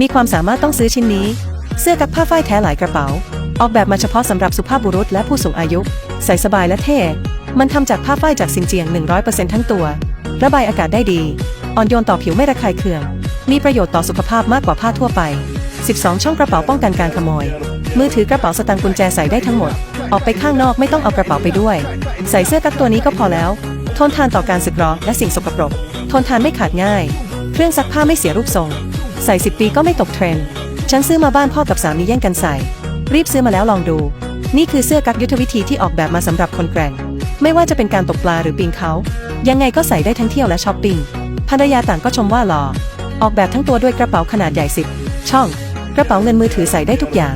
มีความสามารถต้องซื้อชิ้นนี้ เสื้อกั๊กผ้าฝ้ายแท้หลายกระเป๋า ออกแบบมาเฉพาะสำหรับสุภาพบุรุษและผู้สูงอายุ ใส่สบายและเท่ มันทำจากผ้าฝ้ายจากซินเจียง 100%ทั้งตัว ระบายอากาศได้ดี อ่อนโยนต่อผิวไม่ระคายเคือง มีประโยชน์ต่อสุขภาพมากกว่าผ้าทั่วไป 12 ช่องกระเป๋าป้องกันการขโมย มือถือกระเป๋าสตางค์กุญแจใส่ได้ทั้งหมด ออกไปข้างนอกไม่ต้องเอากระเป๋าไปด้วย ใส่เสื้อกั๊กตัวนี้ก็พอแล้ว ทนทานต่อการสึกหรอและสิ่งสกปรก ทนทานไม่ขาดง่าย เครื่องซักผ้าไม่เสียรูปทรง ใส่ 10 ปีก็ไม่ตกเทรนด์ ฉันซื้อมาบ้านพ่อกับสามีแย่งกันใส่ รีบซื้อมาแล้วลองดู นี่คือเสื้อกั๊กยุทธวิธีที่ออกแบบมาสำหรับคนแกร่ง ไม่ว่าจะเป็นการตกปลาหรือปีนเขา ยังไงก็ใส่ได้ทั้งเที่ยวและช้อปปิ้ง ภรรยาต่างก็ชมว่าหล่อ ออกแบบทั้งตัวด้วยกระเป๋าขนาดใหญ่สิบช่อง กระเป๋าเงินมือถือใส่ได้ทุกอย่าง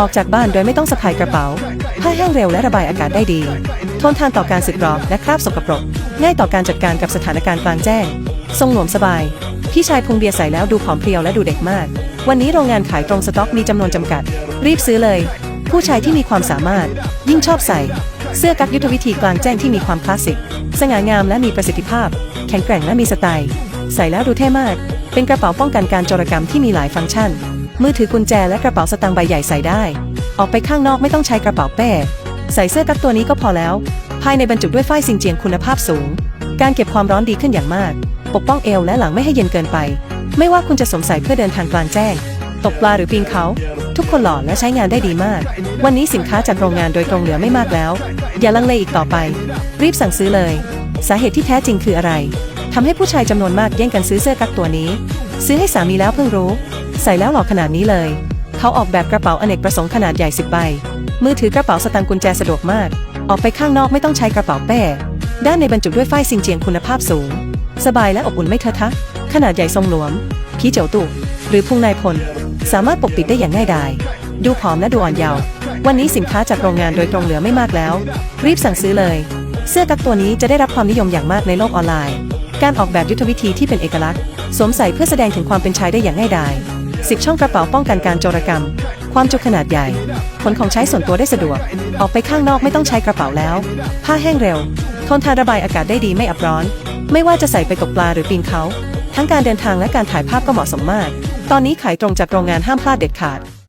ออกจากบ้านโดยไม่ต้องสะพายกระเป๋า ผ้าแห้งเร็วและระบายอากาศได้ดี ทนทานต่อการสึกหรอและคราบสกปรก ง่ายต่อการจัดการกับสถานการณ์กลางแจ้ง ทรงหลวมสบาย พี่ชายพุงเบียร์ใส่แล้วดูผอมเพรียวและดูเด็กมาก วันนี้โรงงานขายตรงสต็อกมีจำนวนจำกัด รีบซื้อเลย ผู้ชายที่มีความสามารถ ยิ่งชอบใส่ เสื้อกั๊กยุทธวิธีกลางแจ้งที่มีความคลาสสิก สง่างามและมีประสิทธิภาพ แข็งแกร่งและมีสไตล์ ใส่แล้วดูเท่มาก เป็นกระเป๋าป้องกันการโจรกรรมที่มีหลายฟังก์ชัน มือถือกุญแจและกระเป๋าสตางค์ใบใหญ่ใส่ได้ ออกไปข้างนอกไม่ต้องใช้กระเป๋าเป้ ใส่เสื้อกั๊กตัวนี้ก็พอแล้ว ภายในบรรจุด้วยฝ้ายซินเจียงคุณภาพสูง การเก็บความร้อนดีขึ้นอย่างมาก ปกป้องเอวและหลังไม่ให้เย็นเกินไป ไม่ว่าคุณจะสวมใส่เพื่อเดินทางกลางแจ้ง ตกปลาหรือปีนเขา ทุกคนหล่อและใช้งานได้ดีมาก วันนี้สินค้าจากโรงงานโดยตรงเหลือไม่มากแล้ว อย่าลังเลอีกต่อไป รีบสั่งซื้อเลย สาเหตุที่แท้จริงคืออะไรทำให้ผู้ชายจำนวนมากแย่งกันซื้อเสื้อกั๊กตัวนี้ ซื้อให้สามีแล้วเพิ่งรู้ ใส่แล้วหล่อขนาดนี้เลย เขาออกแบบกระเป๋าอเนกประสงค์ขนาดใหญ่10ใบ มือถือกระเป๋าสตางค์กุญแจสะดวกมาก ออกไปข้างนอกไม่ต้องใช้กระเป๋าเป้ ด้านในบรรจุด้วยฝ้ายซินเจียงคุณภาพสูง สบายและอบอุ่นไม่เทอะทะ ขนาดใหญ่ทรงหลวมผีเจียวตุหรือพุงนายพล สามารถปกปิดได้อย่างง่ายดาย ดูผอมและดูอ่อนเยาว์ วันนี้สินค้าจากโรงงานโดยตรงเหลือไม่มากแล้ว รีบสั่งซื้อเลย เสื้อกั๊กตัวนี้จะได้รับความนิยมอย่างมากในโลกออนไลน์ การออกแบบยุทธวิธีที่เป็นเอกลักษณ์ สวมใส่เพื่อแสดงถึงความเป็นชายได้อย่างง่ายดาย10ช่องกระเป๋าป้องกันการโจรกรรม ความจุขนาดใหญ่ ขนของใช้ส่วนตัวได้สะดวก ออกไปข้างนอกไม่ต้องใช้กระเป๋าแล้ว ผ้าแห้งเร็ว ทนทานระบายอากาศได้ดีไม่อับร้อน ไม่ว่าจะใส่ไปตกปลาหรือปีนเขา ทั้งการเดินทางและการถ่ายภาพก็เหมาะสมมาก ตอนนี้ขายตรงจากโรงงานห้ามพลาดเด็ดขาด